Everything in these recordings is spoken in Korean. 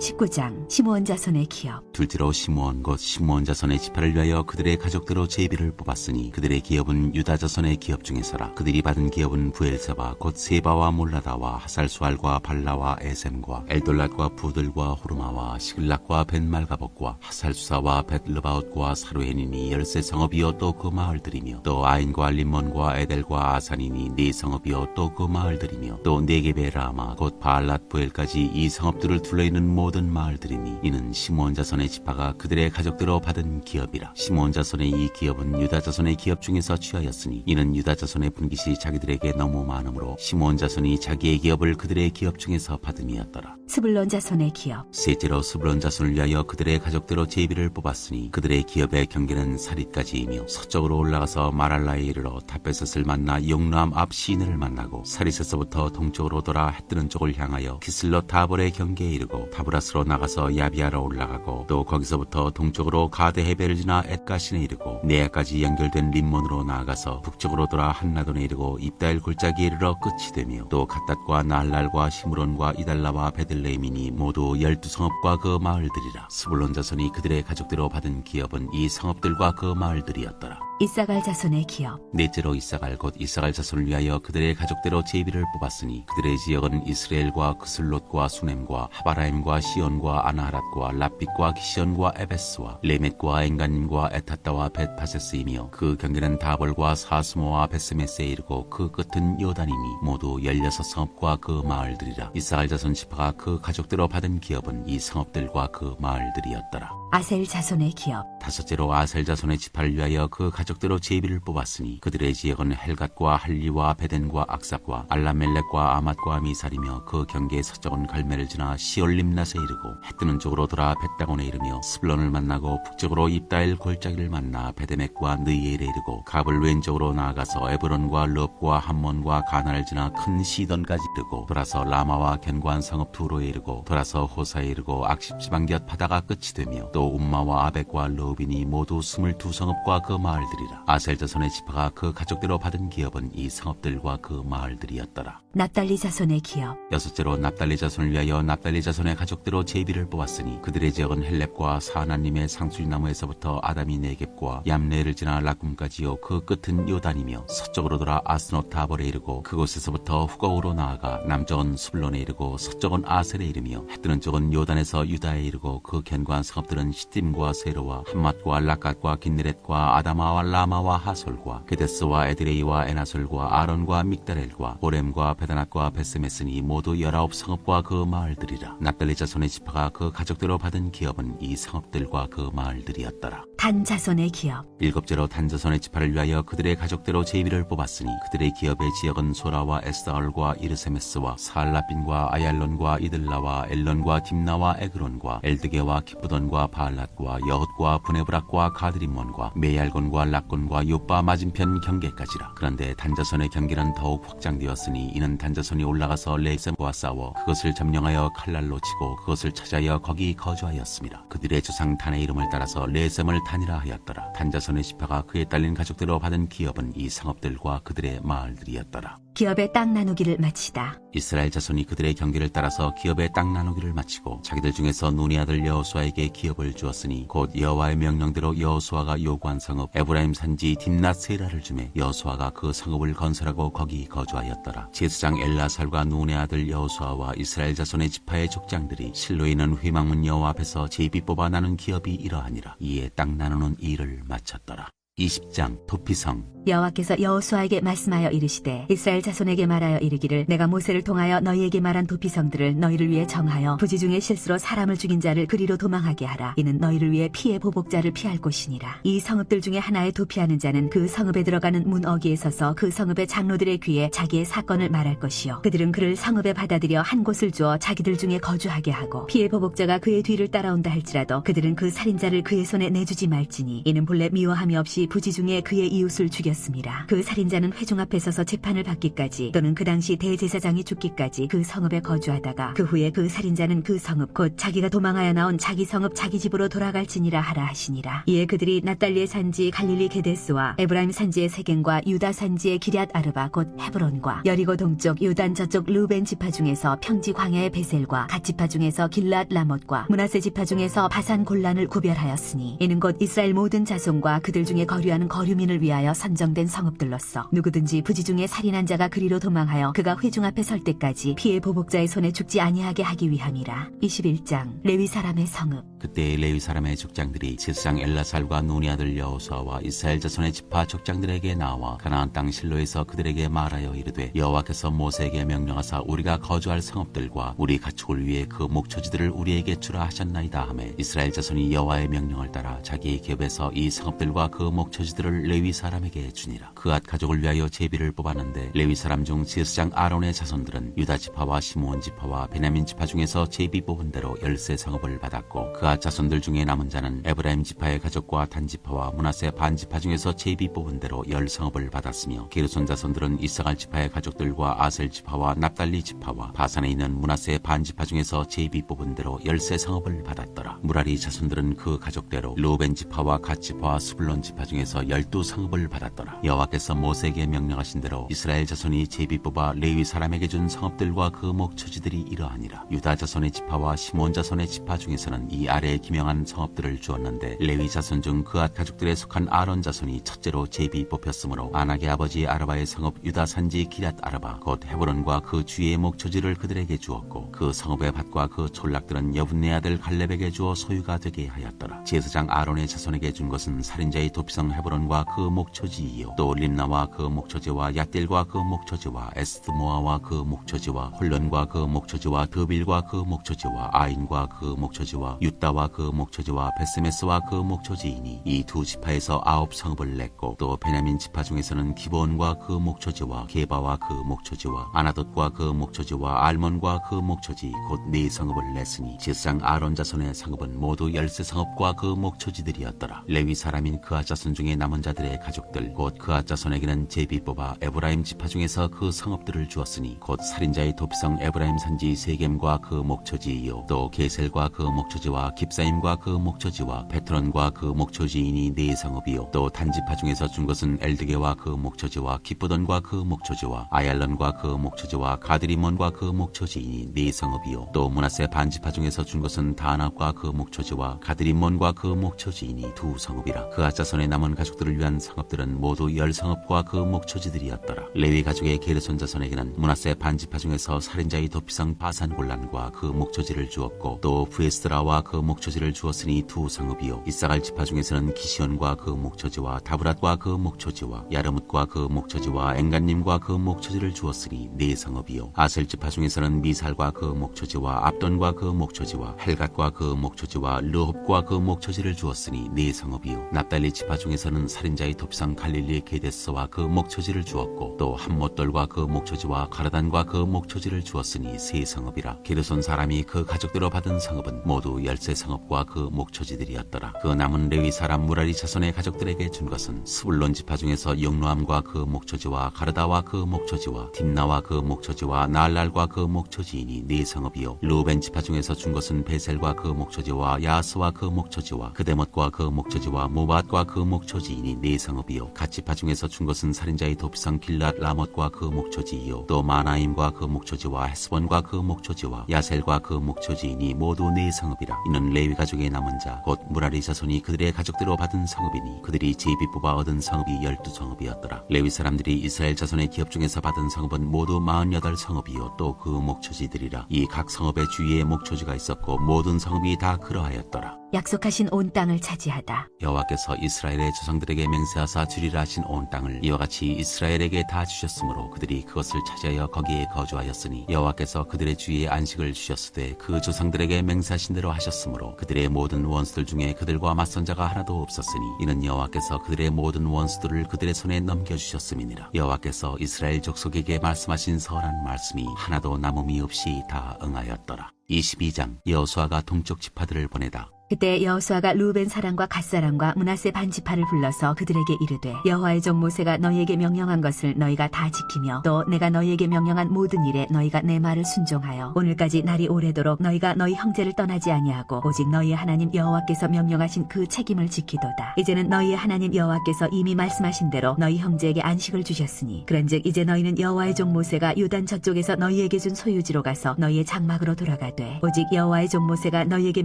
19장 시므온 자손의 기업. 둘째로 시므온 곧 시므온 자손의 지파를 위하여 그들의 가족대로 제비를 뽑았으니 그들의 기업은 유다 자손의 기업 중에서라. 그들이 받은 기업은 부엘세바 곧 세바와 몰라다와 하살수알과 발라와 에셈과 엘돌랏과 부들과 호르마와 시글락과 벤말가복과 하살수사와 벳르바웃과 사루헨이니 열세 성읍이요 또그 마을들이며 또 아인과 림몬과 에델과 아산이니 네 성읍이요 또그 마을들이며 또 네게베 라마 곧 바알랏 부엘까지 이 성읍들을 둘러있는 모든 마을들이니 이는 시므온 자손의 지파가 그들의 가족대로 받은 기업이라. 시므온 자손의 이 기업은 유다 자손의 기업 중에서 취하였으니 이는 유다 자손의 분깃이 자기들에게 너무 많으므로 시므온 자손이 자기의 기업을 그들의 기업 중에서 받음이었더라. 스불론 자손의 기업. 셋째로 스불론 자손을 위하여 그들의 가족대로 제비를 뽑았으니 그들의 기업의 경계는 사릿까지이며 서쪽으로 올라가서 마랄라에 이르러 다베셋을 만나 용람 앞 시내를 만나고 사리셋서부터 동쪽으로 돌아 해뜨는 쪽을 향하여 키슬로 타볼의 경계에 이르고 타브라 스로 나가서 야비아로 올라가고 또 거기서부터 동쪽으로 가데 헤벨을 지나 엣가신에 이르고 네아까지 연결된 림몬으로 나아가서 북쪽으로 돌아 한나돈에 이르고 입다엘 골짜기에 이르러 끝이 되며 또 갓닷과 날랄과 시므론과 이달라와 베들레헴이니 모두 열두 성읍과 그 마을들이라 스불론 자손이 그들의 가족대로 받은 기업은 이 성읍들과 그 마을들이었더라 이사갈 자손의 기업. 넷째로 이사갈 곧 이사갈 자손을 위하여 그들의 가족대로 제비를 뽑았으니 그들의 지역은 이스라엘과 그슬롯과 수넴과 하바라임과 시온과 아나하랏과 라빛과 기시온과 에베스와 레멧과 엔간님과 에타따와 벳파세스이며 그 경계는 다볼과 사스모와 베스메스에 이르고 그 끝은 요단이니 모두 열여섯 성읍과 그 마을들이라. 이사갈 자손 지파가 그 가족대로 받은 기업은 이 성읍들과 그 마을들이었더라 아셀 자손의 기업. 다섯째로 아셀 자손의 지파를 위하여 그 가족대로 제비를 뽑았으니 그들의 지역은 헬갓과 할리와 베덴과 악삽과 알라멜렉과 아맛과 미살이며 그 경계의 서쪽은 갈멜을 지나 시올림낫에 이르고 해 뜨는 쪽으로 돌아 벳다곤에 이르며 스블론을 만나고 북쪽으로 입다엘 골짜기를 만나 베데맥과 느이엘에 이르고 갑을 왼쪽으로 나아가서 에브론과 럽과 함몬과 가나를 지나 큰 시돈까지 이르고 돌아서 라마와 견고한 성읍 두로에 이르고 돌아서 호사에 이르고 악십 지방 곁 바다가 끝이 되며 또 움마와 아벡과 로빈이 모두 스물두 성읍과 그 마을들이라. 아셀 자손의 지파가 그 가족대로 받은 기업은 이 성읍들과 그 마을들이었더라. 납달리 자손의 기업. 여섯째로 납달리 자손을 위하여 납달리 자손의 가족대로 제비를 뽑았으니 그들의 지역은 헬렙과 사하나님의 상수리나무에서부터 아담이 네겝과 얌레를 지나 라꿈까지요 그 끝은 요단이며 서쪽으로 돌아 아스노타벌에 이르고 그곳에서부터 후거우로 나아가 남쪽은 수블론에 이르고 서쪽은 아셀에 이르며 해뜨는 쪽은 요단에서 유다에 이르고 그 견고한 성읍들은 시딤과 세로와 함맛과 라갓과 긴네렛과 아다마와 라마와 하솔과 게데스와 에드레이와 에나솔과 아론과 믹다렐과 보렘과 베다낫과 베스메스니 모두 열아홉 성읍과 그 마을들이라. 납달리 자손의 지파가 그 가족대로 받은 기업은 이 성읍들과 그 마을들이었더라. 단 자손의 기업. 일곱째로 단자손의 지파를 위하여 그들의 가족대로 제비를 뽑았으니 그들의 기업의 지역은 소라와 에스다얼과 이르세메스와 사알라빈과 아얄론과 이들라와 엘론과 딥나와 에그론과 엘드게와 기쁘돈과 바 알랏과 여헛과 부네브락과 가드림몬과 메얄곤과 락곤과 요빠 맞은편 경계까지라. 그런데 단자손의 경계는 더욱 확장되었으니 이는 단자손이 올라가서 레셈과 싸워 그것을 점령하여 칼날로 치고 그것을 찾아여 거기 거주하였습니다. 그들의 조상 단의 이름을 따라서 레셈을 단이라 하였더라. 단자손의 지파가 그에 딸린 가족대로 받은 기업은 이 성읍들과 그들의 마을들이었더라 기업의 땅 나누기를 마치다. 이스라엘 자손이 그들의 경계를 따라서 기업의 땅 나누기를 마치고 자기들 중에서 눈의 아들 여호수아에게 기업을 주었으니 곧 여호와의 명령대로 여호수아가 요구한 성읍 에브라임 산지 딥낫 세라를 주매 여호수아가 그 성읍을 건설하고 거기 거주하였더라. 제사장 엘라살과 눈의 아들 여호수아와 이스라엘 자손의 지파의 족장들이 실로에 있는 회망문 여호와 앞에서 제비 뽑아 나눈 기업이 이러하니라. 이에 땅 나누는 일을 마쳤더라 20장 도피성. 여호와께서 여호수아에게 말씀하여 이르시되 이스라엘 자손에게 말하여 이르기를 내가 모세를 통하여 너희에게 말한 도피성들을 너희를 위해 정하여 부지 중에 실수로 사람을 죽인 자를 그리로 도망하게 하라. 이는 너희를 위해 피해 보복자를 피할 곳이니라. 이 성읍들 중에 하나에 도피하는 자는 그 성읍에 들어가는 문 어기에 서서 그 성읍의 장로들의 귀에 자기의 사건을 말할 것이요. 그들은 그를 성읍에 받아들여 한 곳을 주어 자기들 중에 거주하게 하고 피해 보복자가 그의 뒤를 따라온다 할지라도 그들은 그 살인자를 그의 손에 내주지 말지니 이는 본래 미워함이 없이 부지 중에 그의 이웃을 죽였습니다. 그 살인자는 회중 앞에 서서 재판을 받기까지 또는 그 당시 대제사장이 죽기까지 그 성읍에 거주하다가 그 후에 그 살인자는 그 성읍 곧 자기가 도망하여 나온 자기 성읍 자기 집으로 돌아갈지니라 하라 하시니라. 이에 그들이 나달리의 산지 갈릴리 게데스와 에브라임 산지의 세겐과 유다 산지의 기럇 아르바 곧 헤브론과 여리고 동쪽 요단 저쪽 루벤 지파 중에서 평지 광야의 베셀과 갓 지파 중에서 길랏 라못과 문하세 지파 중에서 바산 골란을 구별하였으니 이는 곧 이스라엘 모든 자손과 그들 중에 거류하는 거류민을 위하여 선정된 성읍들로서 누구든지 부지 중에 살인한 자가 그리로 도망하여 그가 회중 앞에 설 때까지 피해 보복자의 손에 죽지 아니하게 하기 위함이라. 21장 레위 사람의 성읍. 그때 레위 사람의 족장들이 제사장 엘라살과 노니 아들 여호수아와 이스라엘 자손의 지파 족장들에게 나와 가나안 땅 실로에서 그들에게 말하여 이르되 여호와께서 모세에게 명령하사 우리가 거주할 성읍들과 우리 가축을 위해 그 목초지들을 우리에게 주라 하셨나이다 하매 이스라엘 자손이 여호와의 명령을 따라 자기 의 겹에서 이 성읍들과 그 목초지들을 레위 사람에게 주니라. 그앗 가족을 위하여 제비를 뽑았는데 레위 사람 중 제사장 아론의 자손들은 유다 지파와 시므온 지파와 베냐민 지파 중에서 제비 뽑은 대로 열세 성읍을 받았고 그앗 자손들 중에 남은 자는 에브라임 지파의 가족과 단 지파와 문하세 반 지파 중에서 제비 뽑은 대로 열 성읍을 받았으며 게르손 자손들은 이사갈 지파의 가족들과 아셀 지파와 납달리 지파와 바산에 있는 문하세 반 지파 중에서 제비 뽑은 대로 열세 성읍을 받았더라. 무라리 자손들은 그 가족대로 루벤 지파와 갓 지파와 스불론 지파 중에서 열두 성읍을 받았더라. 여호와께서 모세에게 명령하신 대로 이스라엘 자손이 제비 뽑아 레위 사람에게 준 성읍들과 그 목초지들이 이러하니라. 유다 자손의 지파와 시몬 자손의 지파 중에서는 이 아래에 기명한 성읍들을 주었는데 레위 자손 중 그앗 가족들에 속한 아론 자손이 첫째로 제비 뽑혔으므로 아낙의 아버지 아르바의 성읍 유다 산지 기럇 아르바 곧 헤브론과 그 주위의 목초지를 그들에게 주었고 그 성읍의 밭과 그 촌락들은 여분네 아들 갈렙에게 주어 소유가 되게 하였더라. 제사장 아론의 자손에게 준 것은 살인자의 도 피성 헤브론과 그 목초지이요 또 림나와 그 목초지와 야딜과 그 목초지와 에스드모아와 그 목초지와 홀론과 그 목초지와 드빌과 그 목초지와 아인과 그 목초지와 유다와 그 목초지와 베스메스와 그 목초지이니 이 두 지파에서 아홉 성읍을 냈고 또 베냐민 지파 중에서는 기본과 그 목초지와 게바와 그 목초지와 아나돗과 그 목초지와 알몬과 그 목초지 곧 네 성읍을 냈으니 제사장 아론 자손의 성읍은 모두 열세 성읍과 그 목초지들이었더라 레위 사람인 그아 자손 중에 남은 자들의 가족들 곧 그아 자손에게는 제비 뽑아 에브라임 지파 중에서 그 성읍들을 주었으니 곧 살인자의 도피성 에브라임 산지 세겜과 그 목초지이요. 또 게셀과 그 목초지와 깁사임과 그 목초지와 베트론과 그 목초지이니 네 성읍이요. 또 단지파 중에서 준 것은 엘드게와 그 목초지와 기쁘돈과 그 목초지와 아얄론과 그 목초지와 가드리몬과 그 목초지이니 네 성읍이요. 또 문하세 반지파 중에서 준 것은 다낙과 그 목초지와 가드리몬과 그 목초지이니 두 성읍이라. 그 아자손의 남은 가족들을 위한 성읍들은 모두 열 성읍과 그 목초지들이었더라. 레위 가족의 게르손 자손에게는 문하세 반지파 중에서 살인자의 도피성 바산 골란과 그 목초지를 주었고 또 부에스드라와 그 목초지를 주었으니 두 성읍이요. 이사갈 지파 중에서는 기시온과 그 목초지와 다브랏과 그 목초지와 야르뭇과 그 목초지와 엥간님과 그 목초지를 주었으니 네 성읍이요. 아셀 지파 중에서는 미살과 그 목초지와 압돈과 그 목초지와 헬갓과 그 목초지와 르홉과 그 목초지를 주었으니 네 성읍이요. 납달리 지파 중 에서는 살인자의 돕상 갈릴리 게데스와 그 목초지를 주었고 또 함못돌과 그 목초지와 가르단과 그 목초지를 주었으니 세 성읍이라. 게르손 사람이 그 가족대로 받은 성읍은 모두 열세 성읍과 그 목초지들이었더라. 그 남은 레위 사람 무라리 자손의 가족들에게 준 것은 스불론 지파 중에서 영루함과 그 목초지와 가르다와 그 목초지와 딥나와 그 목초지와 날랄과 그 목초지이니 네 성읍이요. 루벤 지파 중에서 준 것은 베셀과 그 목초지와 야스와 그 목초지와 그데못과 그 목초지와 모밭과 그 목초지 이니 네 성읍이요. 갓 지파 중에서 준 것은 살인자의 도피성 길랏 라못과 그 목초지이요. 또 마나임과 그 목초지와 헤스본과 그 목초지와 야셀과 그 목초지이니 모두 네 성읍이라. 이는 레위 가족의 남은 자 곧 무라리 자손이 그들의 가족대로 받은 성읍이니 그들이 제비 뽑아 얻은 성읍이 열두 성읍이었더라. 레위 사람들이 이스라엘 자손의 기업 중에서 받은 성읍은 모두 마흔여덟 성읍이요. 또 그 목초지들이라. 이 각 성읍의 주위에 목초지가 있었고 모든 성읍이 다 그러하였더라 약속하신 온 땅을 차지하다. 여호와께서 이스라엘의 조상들에게 맹세하사 주리라 하신 온 땅을 이와 같이 이스라엘에게 다 주셨으므로 그들이 그것을 차지하여 거기에 거주하였으니 여호와께서 그들의 주위에 안식을 주셨으되 그 조상들에게 맹세하신 대로 하셨으므로 그들의 모든 원수들 중에 그들과 맞선 자가 하나도 없었으니 이는 여호와께서 그들의 모든 원수들을 그들의 손에 넘겨 주셨음이니라. 여호와께서 이스라엘 족속에게 말씀하신 선한 말씀이 하나도 남음이 없이 다 응하였더라. 22장 여호수아가 동쪽 지파들을 보내다 그때 여호수아가 루벤 사람과 갓 사람과 문하세 반지파를 불러서 그들에게 이르되 여호와의 종 모세가 너희에게 명령한 것을 너희가 다 지키며 또 내가 너희에게 명령한 모든 일에 너희가 내 말을 순종하여 오늘까지 날이 오래도록 너희가 너희 형제를 떠나지 아니하고 오직 너희의 하나님 여호와께서 명령하신 그 책임을 지키도다. 이제는 너희의 하나님 여호와께서 이미 말씀하신 대로 너희 형제에게 안식을 주셨으니 그런즉 이제 너희는 여호와의 종 모세가 유단 저쪽에서 너희에게 준 소유지로 가서 너희의 장막으로 돌아가되 오직 여호와의 종 모세가 너희에게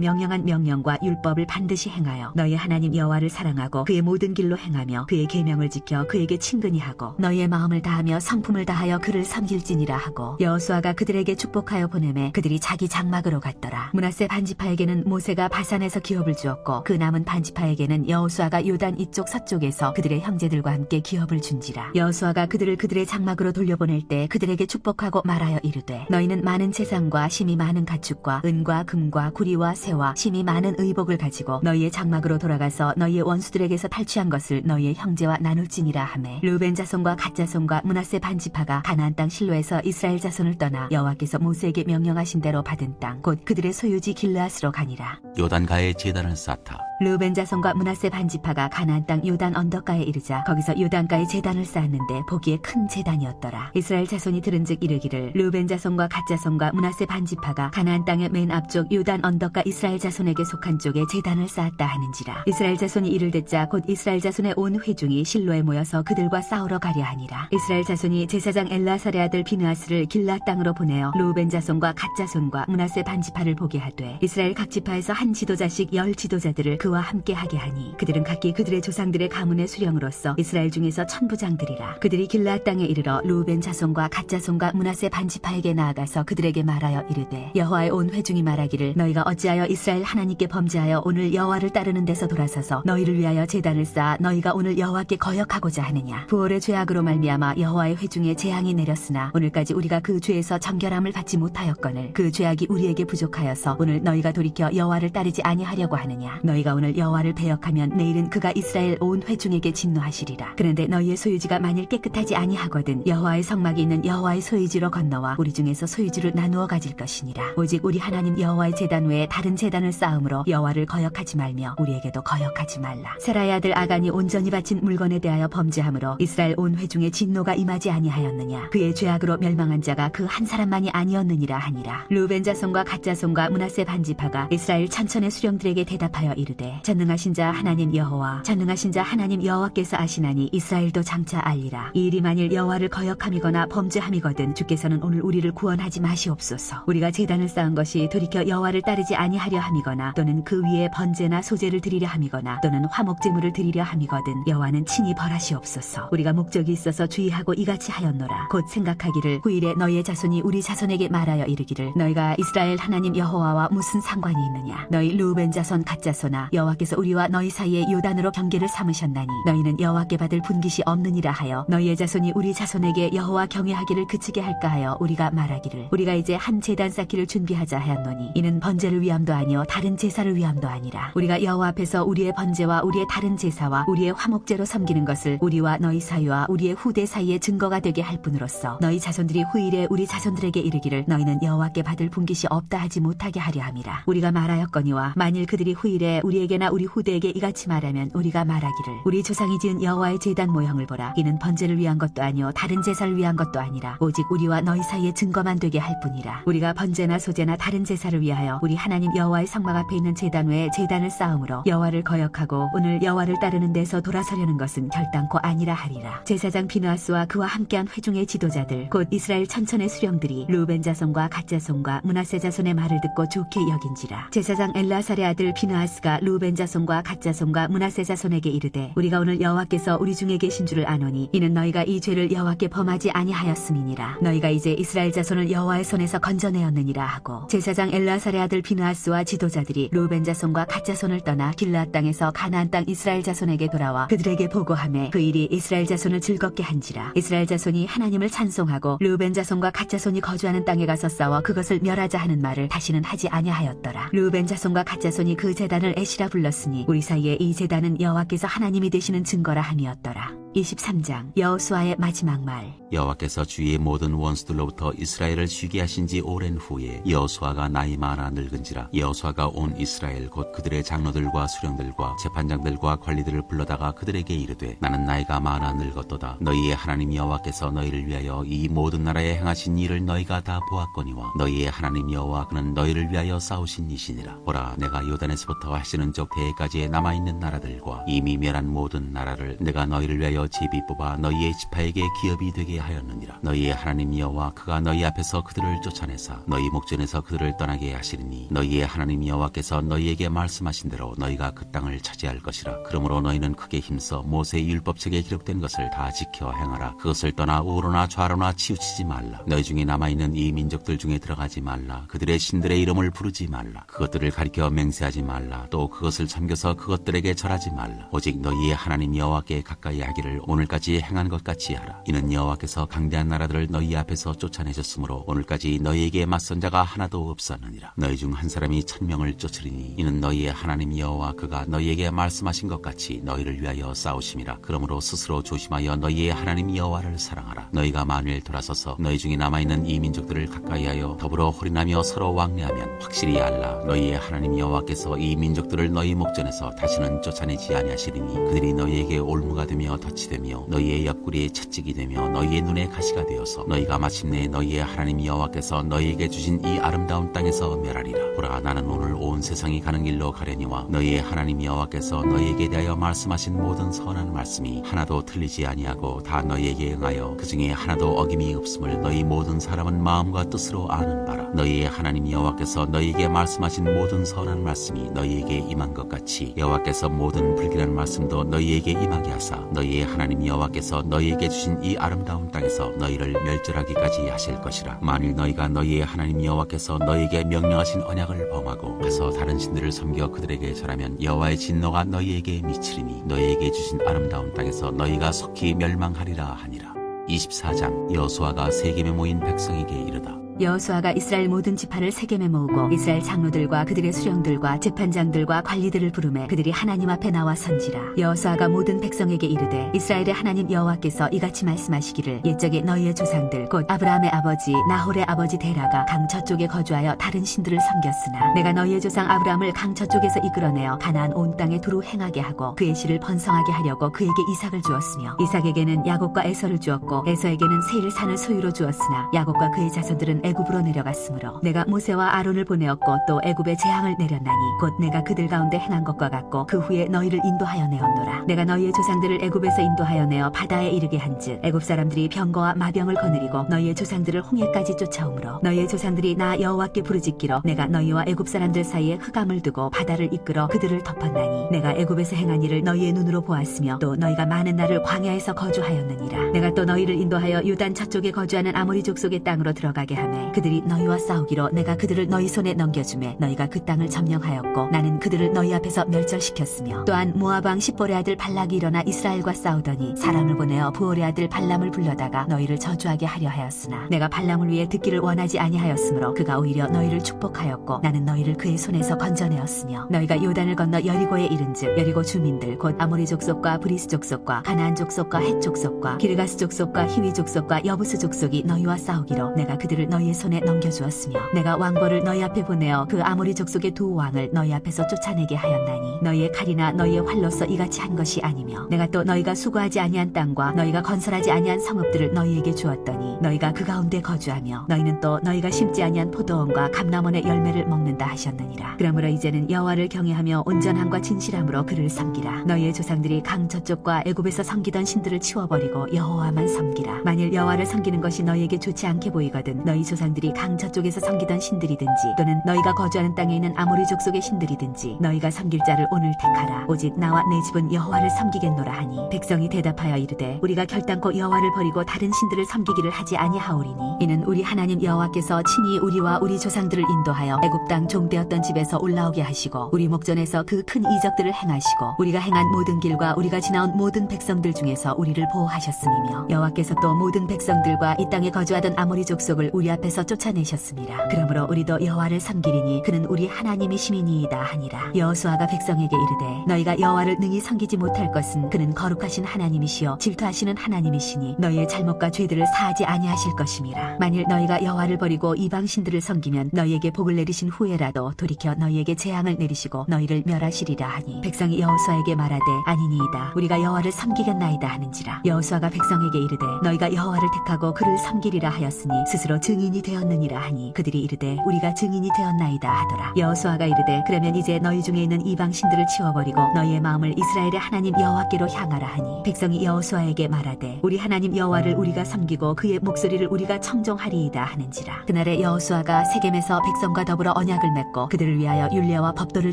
명령한 명령과 율법을 반드시 행하여 너희 하나님 여호와를 사랑하고 그의 모든 길로 행하며 그의 계명을 지켜 그에게 친근히 하고 너희의 마음을 다하며 성품을 다하여 그를 섬길지니라 하고 여호수아가 그들에게 축복하여 보내매 그들이 자기 장막으로 갔더라. 문하세 반지파에게는 모세가 바산에서 기업을 주었고 그 남은 반지파에게는 여호수아가 요단 이쪽 서쪽에서 그들의 형제들과 함께 기업을 준지라. 여호수아가 그들을 그들의 장막으로 돌려보낼 때 그들에게 축복하고 말하여 이르되 너희는 많은 재산과 심이 많은 가축과 은과 금과 구리와 새와 심이 많은 의 복을 가지고 너희의 장막으로 돌아가서 너희의 원수들에게서 탈취한 것을 너희의 형제와 나눌지니라 하매 루벤 자손과 갓 자손과 문하세 반지파가 가나안 땅 실로에서 이스라엘 자손을 떠나 여호와께서 모세에게 명령하신 대로 받은 땅 곧 그들의 소유지 길르앗으로 가니라 요단가에 제단을 쌓다. 르벤 자손과 문하세 반지파가 가나안 땅 요단 언덕가에 이르자 거기서 요단가에 제단을 쌓았는데 보기에 큰 제단이었더라. 이스라엘 자손이 들은즉 이르기를 르벤 자손과 갓 자손과 문하세 반지파가 가나안 땅의 맨 앞쪽 요단 언덕가 이스라엘 자손에게 속한 쪽에 제단을 쌓았다 하는지라. 이스라엘 자손이 이를 듣자 곧 이스라엘 자손의 온 회중이 실로에 모여서 그들과 싸우러 가려 하니라. 이스라엘 자손이 제사장 엘라살의 아들 비느하스를 길라 땅으로 보내어 르벤 자손과 갓 자손과 문하세 반지파를 보게 하되 이스라엘 각 지파에서 한 지도자씩 열 지도자들을 그와 함께 하게 하니 그들은 각기 그들의 조상들의 가문의 수령으로서 이스라엘 중에서 천부장들이라 그들이 길라 땅에 이르러 루벤 자손과 갓 자손과 문하세 반지파에게 나아가서 그들에게 말하여 이르되 여호와의 온 회중이 말하기를 너희가 어찌하여 이스라엘 하나님께 범죄하여 오늘 여호와를 따르는 데서 돌아서서 너희를 위하여 제단을 쌓아 너희가 오늘 여호와께 거역하고자 하느냐. 부월의 죄악으로 말미암아 여호와의 회중에 재앙이 내렸으나 오늘까지 우리가 그 죄에서 정결함을 받지 못하였거늘 그 죄악이 우리에게 부족하여서 오늘 너희가 돌이켜 여호와를 따르지 아니하려고 하느냐. 너희가 오늘 여호와를 배역하면 내일은 그가 이스라엘 온 회중에게 진노하시리라. 그런데 너희의 소유지가 만일 깨끗하지 아니하거든 여호와의 성막이 있는 여호와의 소유지로 건너와 우리 중에서 소유지를 나누어 가질 것이니라. 오직 우리 하나님 여호와의 제단 외에 다른 제단을 쌓음으로 여호와를 거역하지 말며 우리에게도 거역하지 말라. 세라의 아들 아간이 온전히 바친 물건에 대하여 범죄함으로 이스라엘 온 회중의 진노가 임하지 아니하였느냐? 그의 죄악으로 멸망한 자가 그 한 사람만이 아니었느니라 하니라. 루벤 자손과 갓 자손과 문하세 반지파가 이스라엘 천천의 수령들에게 대답하여 이르되 전능하신 자 하나님 여호와 전능하신 자 하나님 여호와께서 아시나니 이스라엘도 장차 알리라. 이 일이 만일 여호와를 거역함이거나 범죄함이거든 주께서는 오늘 우리를 구원하지 마시옵소서. 우리가 제단을 쌓은 것이 돌이켜 여호와를 따르지 아니하려 함이거나 또는 그 위에 번제나 소제를 드리려 함이거나 또는 화목제물을 드리려 함이거든 여호와는 친히 벌하시옵소서. 우리가 목적이 있어서 주의하고 이같이 하였노라. 곧 생각하기를 후일에 너희의 자손이 우리 자손에게 말하여 이르기를 너희가 이스라엘 하나님 여호와와 무슨 상관이 있느냐? 너희 루벤 자손 갓 자손아 여호와께서 우리와 너희 사이에 요단으로 경계를 삼으셨나니 너희는 여호와께 받을 분깃이 없느니라 하여 너희의 자손이 우리 자손에게 여호와 경외하기를 그치게 할까 하여 우리가 말하기를 우리가 이제 한 제단 쌓기를 준비하자 하였노니 이는 번제를 위함도 아니요 다른 제사를 위함도 아니라 우리가 여호와 앞에서 우리의 번제와 우리의 다른 제사와 우리의 화목제로 섬기는 것을 우리와 너희 사이와 우리의 후대 사이에 증거가 되게 할 뿐으로써 너희 자손들이 후일에 우리 자손들에게 이르기를 너희는 여호와께 받을 분깃이 없다 하지 못하게 하려 함이라. 우리가 말하였거니와 만일 그들이 후일에 우리에게나 우리 후대에게 이같이 말하면 우리가 말하기를 우리 조상이 지은 여호와의 제단 모형을 보라. 이는 번제를 위한 것도 아니요 다른 제사를 위한 것도 아니라 오직 우리와 너희 사이에 증거만 되게 할 뿐이라. 우리가 번제나 소제나 다른 제사를 위하여 우리 하나님 여호와의 성막 앞에 있는 제단 외에 제단을 쌓음으로 여호와를 거역하고 오늘 여호와를 따르는 데서 돌아서려는 것은 결단코 아니라 하리라. 제사장 비누아스와 그와 함께한 회중의 지도자들 곧 이스라엘 천천의 수령들이 루벤 자손과 갓 자손과 문하세 자손의 말을 듣고 좋게 여긴지라. 제사장 엘라살의 아들 비누아스가 루벤 자손과 갓 자손과 문하세 자손에게 이르되 우리가 오늘 여호와께서 우리 중에 계신 줄을 아노니 이는 너희가 이 죄를 여호와께 범하지 아니하였음이니라. 너희가 이제 이스라엘 자손을 여호와의 손에서 건져내었느니라 하고 제사장 엘라살의 아들 비누아스와 지도자들이 루벤 자손과 갓 자손을 떠나 길라 땅에서 가나안 땅 이스라엘 자손에게 돌아와 그들에게 보고하매 그 일이 이스라엘 자손을 즐겁게 한지라. 이스라엘 자손이 하나님을 찬송하고 루벤 자손과 갓 자손이 거주하는 땅에 가서 싸워 그것을 멸하자 하는 말을 다시는 하지 아니하였더라. 루벤 자손과 갓 자손이 그 제단을 에시라 불렀으니 우리 사이에 이 제단은 여호와께서 하나님이 되시는 증거라 함이었더라 23장 여호수아의 마지막 말. 여호와께서 주의 모든 원수들로부터 이스라엘을 쉬게 하신 지 오랜 후에 여호수아가 나이 많아 늙은지라 여호수아가 온 이스라엘 곧 그들의 장로들과 수령들과 재판장들과 관리들을 불러다가 그들에게 이르되 나는 나이가 많아 늙었도다. 너희의 하나님 여호와께서 너희를 위하여 이 모든 나라에 행하신 일을 너희가 다 보았거니와 너희의 하나님 여호와 그는 너희를 위하여 싸우신 이시니라. 보라 내가 요단에서부터 하시는 쪽 대해까지의 남아 있는 나라들과 이미 멸한 모든 나라를 내가 너희를 위하여 제비 뽑아 너희의 지파에게 기업이 되게 하였느니라. 너희의 하나님 여호와 그가 너희 앞에서 그들을 쫓아내사 너희 목전에서 그들을 떠나게 하시리니 너희의 하나님 여호와께서 너희에게 말씀하신 대로 너희가 그 땅을 차지할 것이라. 그러므로 너희는 크게 힘써 모세의 율법책에 기록된 것을 다 지켜 행하라. 그것을 떠나 우로나 좌로나 치우치지 말라. 너희 중에 남아있는 이 민족들 중에 들어가지 말라. 그들의 신들의 이름을 부르지 말라. 그것들을 가리켜 맹세하지 말라. 또 그것을 참겨서 그것들에게 절하지 말라. 오직 너희의 하나님 여호와께 가까이 하기를 오늘까지 행한 것 같이 하라. 이는 여호와께서 강대한 나라들을 너희 앞에서 쫓아내셨으므로 오늘까지 너희에게 맞선 자가 하나도 없었느니라. 너희 중 한 사람이 천명을 쫓으리니 이는 너희의 하나님 여호와 그가 너희에게 말씀하신 것 같이 너희를 위하여 싸우심이라. 그러므로 스스로 조심하여 너희의 하나님 여호와를 사랑하라. 너희가 만일 돌아서서 너희 중에 남아있는 이 민족들을 가까이하여 더불어 홀인하며 서로 왕래하면 확실히 알라. 너희의 하나님 여호와께서 이 민족들을 너희 목전에서 다시는 쫓아내지 아니하시리니 그들이 너희에게 올무가 되며 덫이 되며 너희의 옆구리에 채찍이 되며 너희의 눈에 가시가 되어서 너희가 마침내 너희의 하나님 여호와께서 너희에게 주신 이 아름다운 땅에서 멸하리라. 보라 나는 오늘 온 세상이 가는 길로 가려니와 너희의 하나님 여호와께서 너희에게 대하여 말씀하신 모든 선한 말씀이 하나도 틀리지 아니하고 다 너희에게 응하여 그 중에 하나도 어김이 없음을 너희 모든 사람은 마음과 뜻으로 아는 바라. 너희의 하나님 여호와께서 너희에게 말씀하신 모든 선한 말씀이 너희에게 임한 것 같이 여호와께서 모든 불길한 말씀도 너희에게 임하게 하사 너희의 하나님 여호와께서 너희에게 주신 이 아름다운 땅에서 너희를 멸절하기까지 하실 것이라. 만일 너희가 너희의 하나님 여호와께서 너희에게 명령하신 언약을 범하고 가서 다른 신들을 섬겨 그들에게 절하면 여호와의 진노가 너희에게 미치리니 너희에게 주신 아름다운 땅에서 너희가 속히 멸망하리라 하니라. 24장 여호수아가 세겜에 모인 백성에게 이르다 여호수아가 이스라엘 모든 지파를 세겜에 모으고 이스라엘 장로들과 그들의 수령들과 재판장들과 관리들을 부르매 그들이 하나님 앞에 나와 선지라. 여호수아가 모든 백성에게 이르되 이스라엘의 하나님 여호와께서 이같이 말씀하시기를 옛적에 너희의 조상들 곧 아브라함의 아버지 나홀의 아버지 데라가 강 저쪽에 거주하여 다른 신들을 섬겼으나 내가 너희의 조상 아브라함을 강 저쪽에서 이끌어내어 가나안 온 땅에 두루 행하게 하고 그의 씨를 번성하게 하려고 그에게 이삭을 주었으며 이삭에게는 야곱과 에서를 주었고 에서에게는 세일 산을 소유로 주었으나 야곱과 그의 자손들은 애굽으로 내려갔으므로 내가 모세와 아론을 보내었고 또 애굽에 재앙을 내렸나니 곧 내가 그들 가운데 행한 것과 같고 그 후에 너희를 인도하여 내었노라. 내가 너희의 조상들을 애굽에서 인도하여 내어 바다에 이르게 한즉 애굽 사람들이 병거와 마병을 거느리고 너희의 조상들을 홍해까지 쫓아오므로 너희의 조상들이 나 여호와께 부르짖기로 내가 너희와 애굽 사람들 사이에 흑암을 두고 바다를 이끌어 그들을 덮었나니 내가 애굽에서 행한 일을 너희의 눈으로 보았으며 또 너희가 많은 날을 광야에서 거주하였느니라. 내가 또 너희를 인도하여 유단 저쪽에 거주하는 아모리 족속의 땅으로 들어가게 하매 그들이 너희와 싸우기로 내가 그들을 너희 손에 넘겨주매 너희가 그 땅을 점령하였고 나는 그들을 너희 앞에서 멸절시켰으며 또한 모아방 십볼의 아들 발락이 일어나 이스라엘과 싸우더니 사람을 보내어 부올의 아들 발람을 불러다가 너희를 저주하게 하려 하였으나 내가 발람을 위해 듣기를 원하지 아니하였으므로 그가 오히려 너희를 축복하였고 나는 너희를 그의 손에서 건져내었으며 너희가 요단을 건너 여리고에 이른즉 여리고 주민들 곧 아모리 족속과 브리스 족속과 가나안 족속과 헷 족속과 기르가스 족속과 히위 족속과 여부스 족속이 너희와 싸우기로 내가 그들을 너희 의 손에 넘겨주었으며 내가 왕벌을 너희 앞에 보내어 그 아모리 족속의 두 왕을 너희 앞에서 쫓아내게 하였나니 너희의 칼이나 너희의 활로서 이같이 한 것이 아니며 내가 또 너희가 수고하지 아니한 땅과 너희가 건설하지 아니한 성읍들을 너희에게 주었더니 너희가 그 가운데 거주하며 너희는 또 너희가 심지 아니한 포도원과 감람원의 열매를 먹는다 하셨느니라. 그러므로 이제는 여호와를 경외하며 온전함과 진실함으로 그를 섬기라. 너희의 조상들이 강 저쪽과 애굽에서 섬기던 신들을 치워버리고 여호와만 섬기라. 만일 여호와를 섬기는 것이 너희에게 좋지 않게 보이거든 너희 조 상들이 강 저쪽에서 섬기던 신들이든지 또는 너희가 거주하는 땅에 있는 아모리 족속의 신들이든지 너희가 섬길 자를 오늘 택하라. 오직 나와 내 집은 여호와를 섬기겠노라 하니 백성이 대답하여 이르되 우리가 결단코 여호와를 버리고 다른 신들을 섬기기를 하지 아니하오리니 이는 우리 하나님 여호와께서 친히 우리와 우리 조상들을 인도하여 애굽 땅 종되었던 집에서 올라오게 하시고 우리 목전에서 그 큰 이적들을 행하시고 우리가 행한 모든 길과 우리가 지나온 모든 백성들 중에서 우리를 보호하셨음이며 여호와께서 또 모든 백성들과 이 땅에 거주하던 아모리 족속을 우리 앞에 앞에서 쫓아내셨습니다. 그러므로 우리도 여호와를 섬기리니 그는 우리 하나님이 시민이이다 하니라. 여호수아가 백성에게 이르되 너희가 여호와를 능히 섬기지 못할 것은 그는 거룩하신 하나님이시요 질투하시는 하나님이시니 너희의 잘못과 죄들을 사하지 아니하실 것임이라. 만일 너희가 여호와를 버리고 이방 신들을 섬기면 너희에게 복을 내리신 후에라도 돌이켜 너희에게 재앙을 내리시고 너희를 멸하시리라 하니 백성이 여호수아에게 말하되 아니니이다 우리가 여호와를 섬기겠나이다 하는지라 여호수아가 백성에게 이르되 너희가 여호와를 택하고 그를 섬기리라 하였으니 스스로 증인이 되었느니라 하니 그들이 이르되 우리가 증인이 되었나이다 하더라. 여호수아가 이르되 그러면 이제 너희 중에 있는 이방 신들을 치워버리고 너희의 마음을 이스라엘의 하나님 여호와께로 향하라 하니 백성이 여호수아에게 말하되 우리 하나님 여호와를 우리가 섬기고 그의 목소리를 우리가 청종하리이다 하는지라. 그날에 여호수아가 세겜에서 백성과 더불어 언약을 맺고 그들을 위하여 율례와 법도를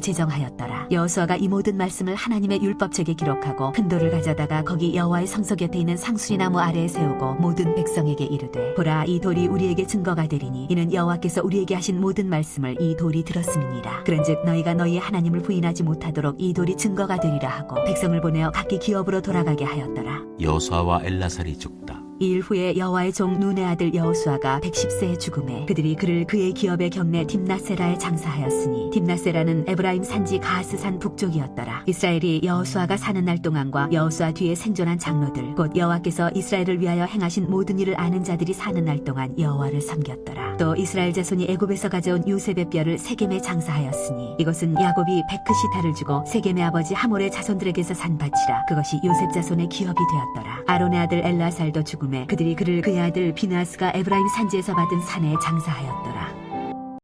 제정하였더라. 여호수아가 이 모든 말씀을 하나님의 율법책에 기록하고 큰 돌을 가져다가 거기 여호와의 성소 곁에 있는 상수리 나무 아래에 세우고 모든 백성에게 이르되 보라 이 돌이 우리에게 증 거가 되리니 이는 여호와께서 우리에게 하신 모든 말씀을 이 돌이 들었음이니라 그런즉 너희가 너희의 하나님을 부인하지 못하도록 이 돌이 증거가 되리라 하고 백성을 보내어 각기 기업으로 돌아가게 하였더라 여호수아와 엘라살이 죽다. 이일 후에 여호와의 종 눈의 아들 여호수아가 110세에 죽음에 그들이 그를 그의 기업의 경내 딥나세라에 장사하였으니 딥나세라는 에브라임 산지 가스산 북쪽이었더라. 이스라엘이 여호수아가 사는 날 동안과 여호수아 뒤에 생존한 장로들 곧 여호와께서 이스라엘을 위하여 행하신 모든 일을 아는 자들이 사는 날 동안 여호와를 섬겼더라. 또 이스라엘 자손이 애굽에서 가져온 요셉의 뼈를 세겜에 장사하였으니 이것은 야곱이 베크시타를 주고 세겜의 아버지 하몰의 자손들에게서 산 밭이라 그것이 요셉 자손의 기업이 되었더라. 아론의 아들 엘라살도 죽 음에 그들이 그를 그의 아들 비나스가 에브라임 산지에서 받은 산에 장사하였더라.